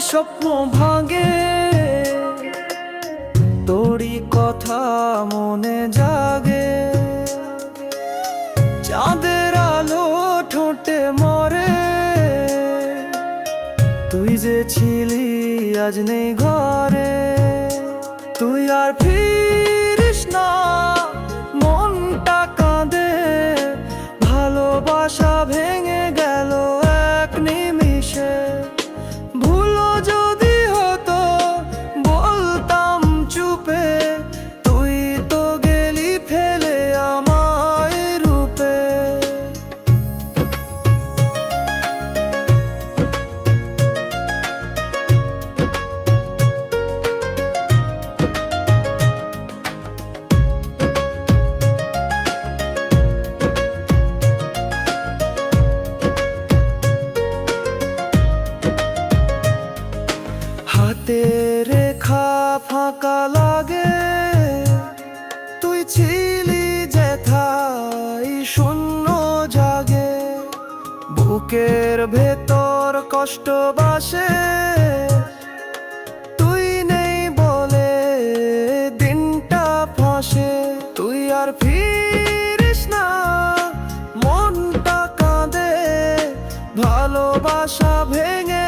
স্বপ্ন ভাঙে। তোরই কথা মনে জাগে। চাঁদের আলো ঠোঁটে মরে। তুই যে ছিলি আজ নেই ঘরে। তুই আর ফিরিস হাতে রেখা ফাঁকা লাগে। তুই ছিলি যেথাই শূন্য জাগে। বুকের ভেতর কষ্ট বাসে। তুই নেই বলে দিনটা ফাঁসে। তুই আর ফিরিস না, মনটা কাঁদে। ভালোবাসা ভেঙে